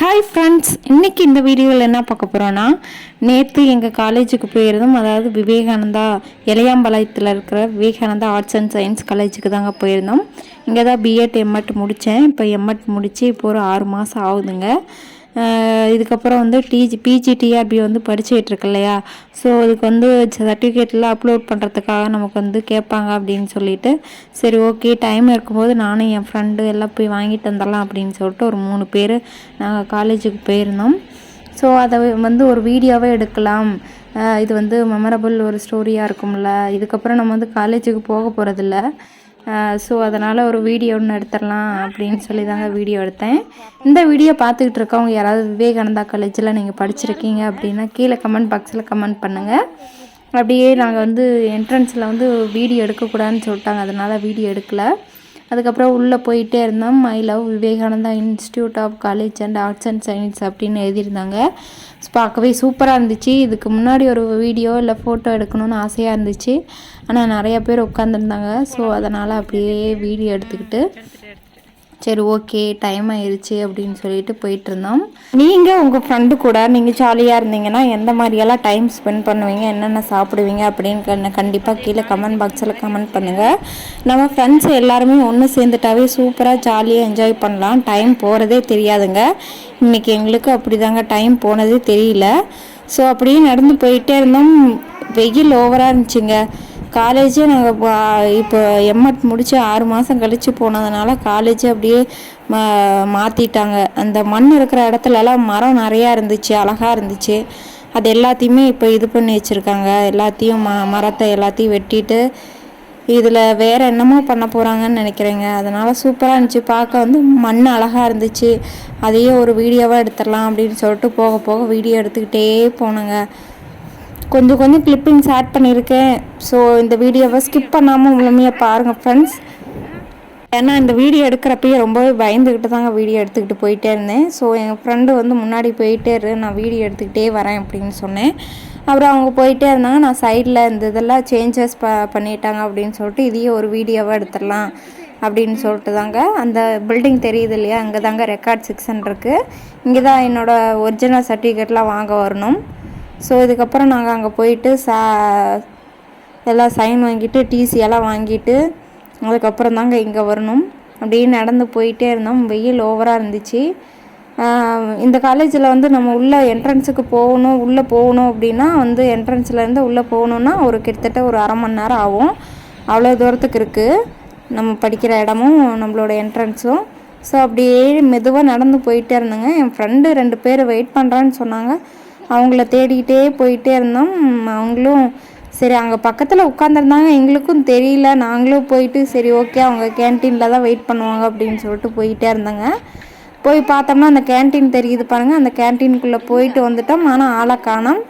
Hi friends இன்றைக்கி இந்த வீடியோவில் என்ன பார்க்க போகிறோன்னா நேற்று எங்கள் காலேஜுக்கு போயிருந்தோம். அதாவது விவேகானந்தா இளையாம்பாளையத்தில் இருக்கிற விவேகானந்தா ஆர்ட்ஸ் அண்ட் சயின்ஸ் காலேஜுக்கு தாங்க போயிருந்தோம். இங்கே தான் பிஎட் எம்எட் முடித்தேன் இப்போ எம்எட் முடித்து இப்போ ஒரு ஆறு மாதம் ஆகுதுங்க. இதுக்கப்புறம் வந்து டிஜி பிஜி டிஆர்பி வந்து படிச்சுக்கிட்டு இருக்கு இல்லையா ஸோ இதுக்கு வந்து சர்டிஃபிகேட்லாம் அப்லோட் பண்ணுறதுக்காக நமக்கு வந்து கேட்பாங்க அப்படின்னு சொல்லிட்டு சரி ஓகே டைம் இருக்கும்போது நானும் என் ஃப்ரெண்டு எல்லாம் போய் வாங்கிட்டு வந்துடலாம் அப்படின்னு சொல்லிட்டு ஒரு மூணு பேர் நாங்கள் காலேஜுக்கு போயிருந்தோம். ஸோ அதை வந்து ஒரு வீடியோவே எடுக்கலாம். இது வந்து மெமரபிள் ஒரு ஸ்டோரியாக இருக்கும்ல. இதுக்கப்புறம் நம்ம வந்து காலேஜுக்கு போக போகிறதில்ல ஸோ அதனால் ஒரு வீடியோ ஒன்று எடுத்துடலாம் அப்படின்னு சொல்லி தாங்க வீடியோ எடுத்தேன். இந்த வீடியோ பார்த்துக்கிட்டு இருக்கவங்க யாராவது விவேகானந்தா காலேஜில் நீங்கள் படிச்சிருக்கீங்க அப்படின்னா கீழே கமெண்ட் பாக்ஸில் கமெண்ட் பண்ணுங்கள் அப்படியே நாங்கள் வந்து என்ட்ரன்ஸில் வந்து வீடியோ எடுக்கக்கூடாதுன்னு சொல்லிட்டாங்க அதனால் வீடியோ எடுக்கல. அதுக்கப்புறம் உள்ளே போயிட்டே இருந்தோம். I love Vivekananda institute of college and arts and science அப்படின்னு எழுதியிருந்தாங்க. பார்க்கவே சூப்பராக இருந்துச்சு. இதுக்கு முன்னாடி ஒரு வீடியோ இல்லை ஃபோட்டோ எடுக்கணும்னு ஆசையாக இருந்துச்சு. ஆனால் நிறைய பேர் உட்காந்துருந்தாங்க ஸோ அதனால் அப்படியே வீடியோ எடுத்துக்கிட்டு சரி ஓகே டைம் ஆயிடுச்சு அப்படின்னு சொல்லிட்டு போயிட்டு இருந்தோம் நீங்கள் உங்கள் ஃப்ரெண்டு கூட நீங்கள் ஜாலியாக இருந்தீங்கன்னா எந்த மாதிரியெல்லாம் டைம் ஸ்பெண்ட் பண்ணுவீங்க என்னென்ன சாப்பிடுவீங்க அப்படின்னு கண்ண- கண்டிப்பாக கீழே கமெண்ட் பாக்ஸில் கமெண்ட் பண்ணுங்கள் நம்ம ஃப்ரெண்ட்ஸ் எல்லாருமே ஒன்று சேர்ந்துட்டாவே சூப்பராக ஜாலியாக என்ஜாய் பண்ணலாம். டைம் போகிறதே தெரியாதுங்க. இன்றைக்கி எங்களுக்கு அப்படிதாங்க. டைம் போனதே தெரியல. ஸோ அப்படியே நடந்து போயிட்டே இருந்தோம். வெயில் ஓவராக இருந்துச்சுங்க. காலேஜே நாங்கள் இப்போ எம்எட் முடித்து ஆறு மாதம் கழித்து போனதுனால காலேஜே அப்படியே மா மாற்றிட்டாங்க அந்த மண் இருக்கிற இடத்துலலாம் மரம் நிறையா இருந்துச்சு அழகாக இருந்துச்சு. அது எல்லாத்தையுமே இப்போ இது பண்ணி வச்சுருக்காங்க. எல்லாத்தையும் ம மரத்தை எல்லாத்தையும் வெட்டிட்டு இதில் வேறு என்னமோ பண்ண போகிறாங்கன்னு நினைக்கிறேங்க. அதனால் சூப்பராக இருந்துச்சு. பார்க்க வந்து மண் அழகாக இருந்துச்சு. அதையே ஒரு வீடியோவாக எடுத்துடலாம் அப்படின்னு சொல்லிட்டு போக போக வீடியோ எடுத்துக்கிட்டே போனேங்க. கொஞ்சம் கொஞ்சம் கிளிப்பிங்ஸ் ஆட் பண்ணியிருக்கேன். ஸோ இந்த வீடியோவை ஸ்கிப் பண்ணாமல் முழுமையாக பாருங்கள் ஃப்ரெண்ட்ஸ் ஏன்னா இந்த வீடியோ எடுக்கிறப்பயே ரொம்பவே பயந்துக்கிட்டு தாங்க வீடியோ எடுத்துக்கிட்டு போயிட்டே இருந்தேன். ஸோ எங்கள் ஃப்ரெண்டு வந்து முன்னாடி போயிட்டே இரு நான் வீடியோ எடுத்துக்கிட்டே வரேன் அப்படின்னு சொன்னேன். அப்புறம் அவங்க போயிட்டே இருந்தாங்க நான் சைடில் இந்த இதெல்லாம் சேஞ்சஸ் ப பண்ணிட்டாங்க அப்படின்னு சொல்லிட்டு இதையே ஒரு வீடியோவாக எடுத்துடலாம் அப்படின்னு சொல்லிட்டு தாங்க. அந்த பில்டிங் தெரியுது இல்லையா அங்கே தாங்க ரெக்கார்ட் செக்ஷன் இருக்குது இங்கே தான் என்னோடய ஒரிஜினல் சர்டிஃபிகேட்லாம் வாங்க வரணும். ஸோ இதுக்கப்புறம் நாங்கள் அங்கே போயிட்டு சா எல்லாம் சைன் வாங்கிட்டு டிசி எல்லாம் வாங்கிட்டு அதுக்கப்புறம் தாங்க இங்கே வரணும். அப்படியே நடந்து போயிட்டே இருந்தோம். வெயில் ஓவராக இருந்துச்சு. இந்த காலேஜில் வந்து நம்ம உள்ளே என்ட்ரன்ஸுக்கு போகணும் உள்ளே போகணும் அப்படின்னா வந்து என்ட்ரன்ஸ்லேருந்து உள்ளே போகணுன்னா ஒரு கிட்டத்தட்ட ஒரு அரை மணி நேரம் ஆகும். அவ்வளோ தூரத்துக்கு இருக்குது நம்ம படிக்கிற இடமும் நம்மளோட என்ட்ரன்ஸும் ஸோ அப்படியே மெதுவாக நடந்து போயிட்டே இருந்தேங்க. என் ஃப்ரெண்டு ரெண்டு பேர் வெயிட் பண்ணுறான்னு சொன்னாங்க. அவங்கள தேடிக்கிட்டே போயிட்டே இருந்தோம். அவங்களும் சரி அங்கே பக்கத்தில் உட்காந்துருந்தாங்க எங்களுக்கும் தெரியல. நாங்களும் போயிட்டு சரி ஓகே அவங்க கேன்டீனில் தான் வெயிட் பண்ணுவாங்க அப்படின்னு சொல்லிட்டு போயிட்டே இருந்தாங்க. போய் பார்த்தோம்னா அந்த கேன்டீன் தெரியுது பாருங்கள் அந்த கேன்டீனுக்குள்ளே போயிட்டு வந்துட்டோம். ஆனால் ஆளை காணோம்.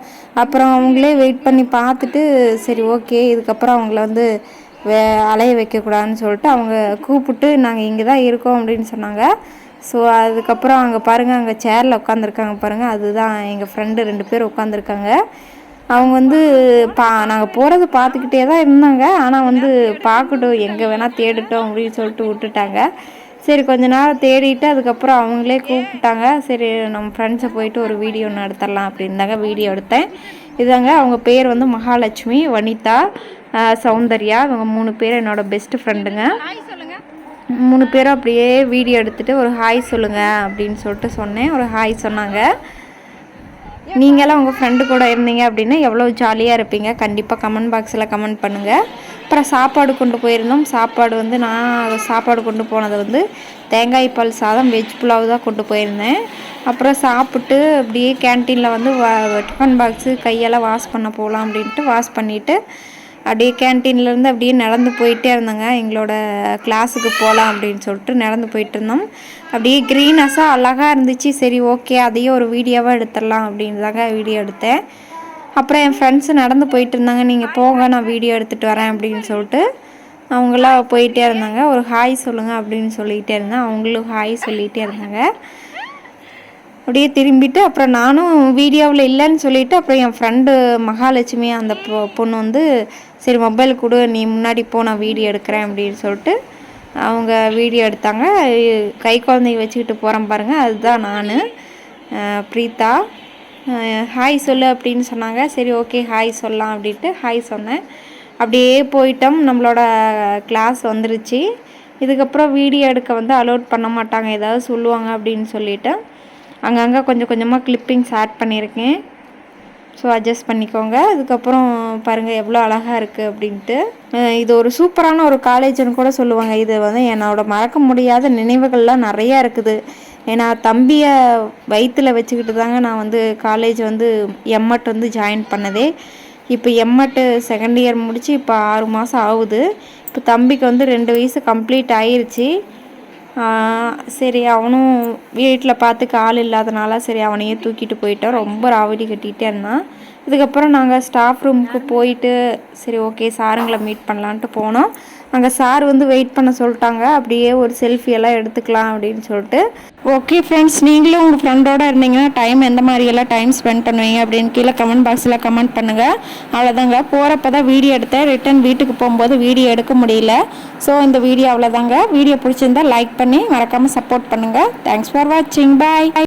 அப்புறம் அவங்களே வெயிட் பண்ணி பார்த்துட்டு சரி ஓகே இதுக்கப்புறம் அவங்கள வந்து வே அலைய வைக்கக்கூடாதுன்னு சொல்லிட்டு அவங்க கூப்பிட்டு நாங்கள் இங்கே தான் இருக்கோம் அப்படின்னு சொன்னாங்க. ஸோ அதுக்கப்புறம் அங்கே பாருங்கள் அங்கே சேரில் உட்காந்துருக்காங்க பாருங்கள் அதுதான் எங்கள் ஃப்ரெண்டு ரெண்டு பேர் உட்காந்துருக்காங்க அவங்க வந்து பா நாங்கள் போகிறத பார்த்துக்கிட்டே தான் இருந்தாங்க. ஆனால் வந்து பார்க்கட்டும் எங்கே வேணால் தேடிட்டோம் அப்படின்னு சொல்லிட்டு விட்டுட்டாங்க. சரி கொஞ்ச நேரம் தேடிட்டு அதுக்கப்புறம் அவங்களே கூப்பிட்டாங்க. சரி நம்ம ஃப்ரெண்ட்ஸை போயிட்டு ஒரு வீடியோ ஒன்று எடுத்துடலாம் அப்படின்னு தாங்க வீடியோ எடுத்தேன். இதாங்க அவங்க பேர் வந்து மகாலட்சுமி வனிதா சௌந்தர்யா. இவங்க மூணு பேர் என்னோட பெஸ்ட் ஃப்ரெண்டுங்க மூணு பேரும் அப்படியே வீடியோ எடுத்துகிட்டு ஒரு ஹாய் சொல்லுங்கள் அப்படின்னு சொல்லிட்டு சொன்னேன். ஒரு ஹாய் சொன்னாங்க. நீங்களாம் உங்கள் ஃப்ரெண்டு கூட இருந்தீங்க அப்படின்னா எவ்வளோ ஜாலியாக இருப்பீங்க? கண்டிப்பாக கமெண்ட் பாக்ஸில் கமெண்ட் பண்ணுங்கள் அப்புறம் சாப்பாடு கொண்டு போயிருந்தோம். சாப்பாடு வந்து நான் சாப்பாடு கொண்டு போனது வந்து தேங்காய் பால் சாதம் வெஜ் புலாவ் தான் கொண்டு போயிருந்தேன். அப்புறம் சாப்பிட்டு அப்படியே கேன்டீனில் வந்து டிஃபன் பாக்ஸு கையெல்லாம் வாஷ் பண்ண போகலாம் அப்படின்ட்டு வாஷ் பண்ணிவிட்டு அப்படியே கேன்டீன்லேருந்து அப்படியே நடந்து போயிட்டே இருந்தோங்க. எங்களோட கிளாஸுக்கு போகலாம் அப்படின்னு சொல்லிட்டு நடந்து போயிட்டு இருந்தோம். அப்படியே க்ரீனஸாக அழகாக இருந்துச்சு. சரி ஓகே அதையே ஒரு வீடியோவாக எடுத்துடலாம் அப்படின்னு தாங்க வீடியோ எடுத்தேன். அப்புறம் என் ஃப்ரெண்ட்ஸு நடந்து போயிட்டு இருந்தாங்க. நீங்கள் போங்க நான் வீடியோ எடுத்துகிட்டு வரேன் அப்படின்னு சொல்லிட்டு அவங்களாம் போயிட்டே இருந்தாங்க. ஒரு ஹாய் சொல்லுங்கள் அப்படின்னு சொல்லிகிட்டே இருந்தேன். அவங்களும் ஹாய் சொல்லிகிட்டே இருந்தாங்க. அப்படியே திரும்பிட்டு அப்புறம் நானும் வீடியோவில் இல்லைன்னு சொல்லிவிட்டு அப்புறம் என் ஃப்ரெண்டு மகாலட்சுமி அந்த பொ- பொண்ணு வந்து சரி மொபைல் கொடு நீ முன்னாடி போ நான் வீடியோ எடுக்கிறேன் அப்படின்னு சொல்லிட்டு அவங்க வீடியோ எடுத்தாங்க. கை குழந்தைய வச்சுக்கிட்டு போகிறேன் பாருங்கள் அதுதான் நான். ப்ரீதா ஹாய் சொல்லு அப்படின்னு சொன்னாங்க. சரி ஓகே ஹாய் சொல்லலாம் அப்படின்ட்டு ஹாய் சொன்னேன். அப்படியே போயிட்டோம். நம்மளோட கிளாஸ் வந்துருச்சு. இதுக்கப்புறம் வீடியோ எடுக்க வந்து அலோட் பண்ண மாட்டாங்க. ஏதாவது சொல்லுவாங்க அப்படின்னு சொல்லிவிட்டு அங்கங்கே கொஞ்சம் கொஞ்சமாக கிளிப்பிங்ஸ் ஆட் பண்ணியிருக்கேன். ஸோ அட்ஜஸ்ட் பண்ணிக்கோங்க. அதுக்கப்புறம் பாருங்கள் எவ்வளோ அழகாக இருக்குது அப்படின்ட்டு. இது ஒரு சூப்பரான ஒரு காலேஜ்னு கூட சொல்லுவாங்க. இது வந்து என்னோட மறக்க முடியாத நினைவுகள்லாம் நிறையா இருக்குது. ஏன்னா தம்பியை வயிற்றில் வச்சுக்கிட்டு தாங்க நான் வந்து காலேஜ் வந்து எம்எட் வந்து ஜாயின் பண்ணதே. இப்போ எம்எட்டு செகண்ட் இயர் முடித்து இப்போ ஆறு மாதம் ஆகுது. இப்போ தம்பிக்கு வந்து ரெண்டு வயசு கம்ப்ளீட் ஆயிருச்சு. சரி அவனும் வீட்டில் பார்த்துக்க ஆள் இல்லாதனால சரி அவனையே தூக்கிட்டு போயிட்டோம் ரொம்ப ராவடி கட்டிகிட்டே இருந்தான் இதுக்கப்புறம் நாங்கள் ஸ்டாஃப் ரூமுக்கு போயிட்டு சரி ஓகே சாருங்களை மீட் பண்ணலான்ட்டு போனோம். அங்கே சார் வந்து வெயிட் பண்ண சொல்லிட்டாங்க. அப்படியே ஒரு செல்ஃபி எல்லாம் எடுத்துக்கலாம் அப்படின்னு சொல்லிட்டு. ஓகே ஃப்ரெண்ட்ஸ் நீங்களும் உங்கள் ஃப்ரெண்டோட இருந்தீங்கன்னா டைம் எந்த மாதிரியெல்லாம் டைம் ஸ்பெண்ட் பண்ணுவீங்க அப்படின்னு கீழே கமெண்ட் பாக்ஸில் கமெண்ட் பண்ணுங்கள் அவ்வளோதாங்க போகிறப்ப தான் வீடியோ எடுத்தேன். ரிட்டன் வீட்டுக்கு போகும்போது வீடியோ எடுக்க முடியல. ஸோ இந்த வீடியோ அவ்வளோதாங்க வீடியோ பிடிச்சிருந்தா லைக் பண்ணி மறக்காமல் சப்போர்ட் பண்ணுங்கள் தேங்க்ஸ் ஃபார் வாட்சிங் பாய்